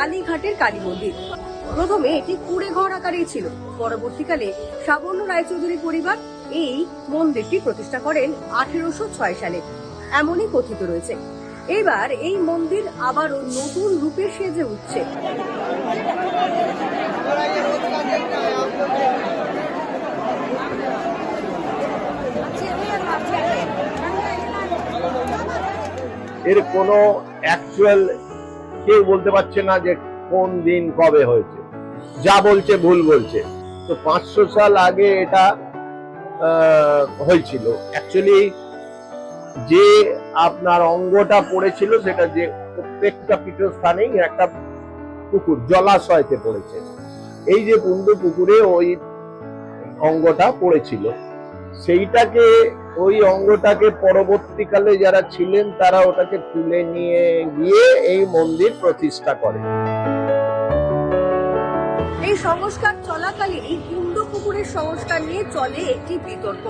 কালীঘাটের কালী মন্দির। প্রথমে এটি কুড়ে ঘর আকারেই ছিল। পরবর্তীকালে সাবর্ণ রায়চৌধুরী পরিবার এই মন্দিরটি প্রতিষ্ঠা করেন আঠেরোশো ছয় সালে। এমনই কথিত রয়েছে। এবার এই মন্দির আবারও নতুন রূপে সেজে উঠছে। এর কোনো অ্যাকচুয়াল কেউ বলতে পারছে না যে কোন দিন কবে হয়েছে। যা বলছে, ভুল বলছে। তো পাঁচশো সাল আগে এটা হয়েছিল। অ্যাকচুয়ালি যে আপনার অঙ্গটা পড়েছিল, সেটা যে প্রত্যেকটা পীঠস্থানেই একটা পুকুর, জলাশয়তে পড়েছে। এই যে পুন্ডু পুকুরে ওই অঙ্গটা পড়েছিল, সেইটাকে ওই অঙ্গটাকে পরবর্তীকালে যারা ছিলেন তারা ওটাকে তুলে নিয়ে গিয়ে এই মন্দির প্রতিষ্ঠা করে। এই সংস্কার চলাকালীন এই কুণ্ড পুকুরের সংস্কার নিয়ে চলে একটি বিতর্ক।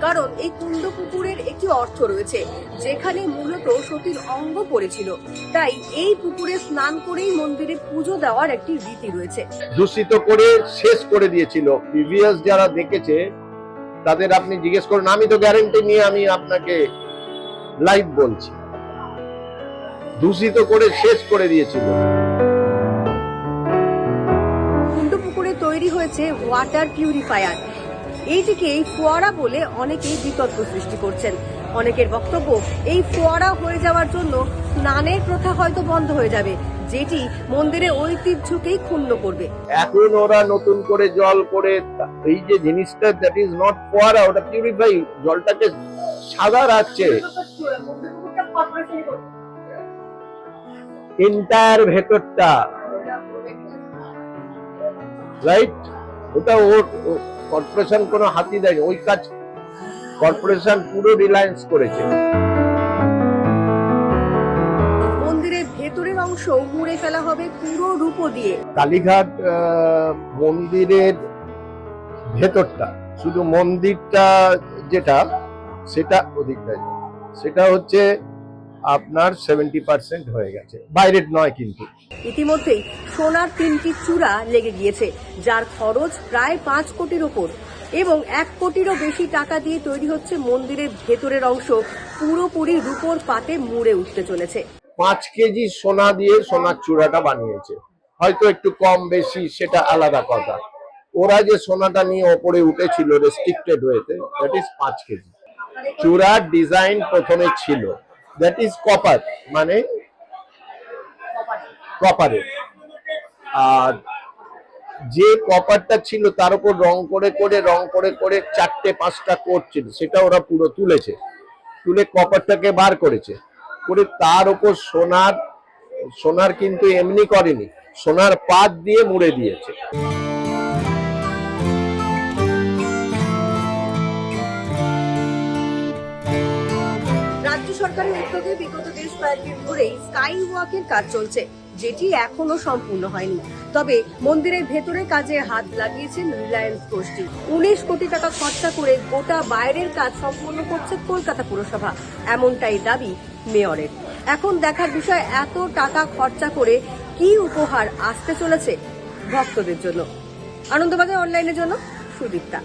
কারণ এই কুণ্ড পুকুরের একটি অর্থ রয়েছে যেখানে মূলত সতীর অঙ্গ পড়েছিল। তাই এই পুকুরে স্নান করেই মন্দিরে পুজো দেওয়ার একটি রীতি রয়েছে। দূষিত করে শেষ করে দিয়েছিল। প্রিভিয়াস যারা দেখেছে তাদের আপনি জিজ্ঞেস করুন, আমি তো গ্যারেন্টি নিয়ে আমি আপনাকে লাইভ বলছি। দূষিত করে শেষ করে দিয়েছিল পুকুরে তৈরি হয়েছে ওয়াটার পিউরিফায়ার এইটিকে এই ফোয়ারা বলে অনেকেই বিতর্ক সৃষ্টি করছেন। অনেকের বক্তব্য, এই ফোয়ারা হয়ে যাওয়ার জন্য স্নানের প্রথা হয়তো বন্ধ হয়ে যাবে। যেটি মন্দিরের ঐতিহ্যকেই ক্ষুণ্ণ করবে। এখন ওরা নতুন করে জল করে, এই যে জিনিসটা দ্যাট ইজ নট ফোয়ারা ওটা পিউরিফাই জলটাকে সাদা রাখছে। এন্টায়ার ভেতরটা। রাইট ওটা ওর কর্পোরেশন কোনো হাতি দেয়নি, ওই কাজ কর্পোরেশন পুরো রিলায়েন্স করেছে। অংশ মুড়ে ফেলা হবে পুরো রূপো দিয়ে। কালীঘাট মন্দিরের ভেতরটা শুধু মন্দিরটা যেটা সেটা অধিকটাই সেটা হচ্ছে আপনার সেভেন্টি পার্সেন্ট হয়ে গেছে। বাইরের নয় কিন্তু। ইতিমধ্যেই সোনার তিনটি চূড়া লেগে গিয়েছে যার খরচ প্রায় পাঁচ কোটির ওপর। এবং এক কোটিরও বেশি টাকা দিয়ে তৈরি হচ্ছে মন্দিরের ভেতরের অংশ। পুরোপুরি রূপোর পাতে মুড়ে উঠতে চলেছে। পাঁচ কেজি সোনা দিয়ে সোনার চূড়াটা বানিয়েছে। হয়তো একটু কম বেশি, সেটা আলাদা কথা। ওরা যে সোনাটা নিয়ে ওপরে উঠেছিল রেস্ট্রিক্টেড ওয়েতে দ্যাট ইজ পাঁচ কেজি। চূড়ার ডিজাইন প্রথমে ছিল। দ্যাট ইজ কপার মানে কপারে আর যে কপারটা ছিল, তার উপর রং করে করে, রং করে করে চারটে, পাঁচটা কোট ছিল সেটা ওরা পুরো তুলেছে। তুলে কপারটাকে বার করেছে। করে তার উপর সোনার সোনার কিন্তু এমনি করেনি, সোনার পাত দিয়ে মুড়ে দিয়েছে। রাজ্য বিগত স্কাই ওয়াকের কাজ চলছে, যেটি এখনও সম্পূর্ণ হয়নি। তবে মন্দিরের ভেতরে কাজে হাত লাগিয়েছেন রিলায়েন্স গোষ্ঠী। উনিশ কোটি টাকা খরচা করে গোটা বাইরের কাজ করছে কলকাতা পুরসভা। এমনটাই দাবি মেয়রের। এখন দেখার বিষয়, এত টাকা খরচা করে কি উপহার আসতে চলেছে ভক্তদের জন্য? আনন্দবাজার অনলাইনের জন্য সুদীপ্তা।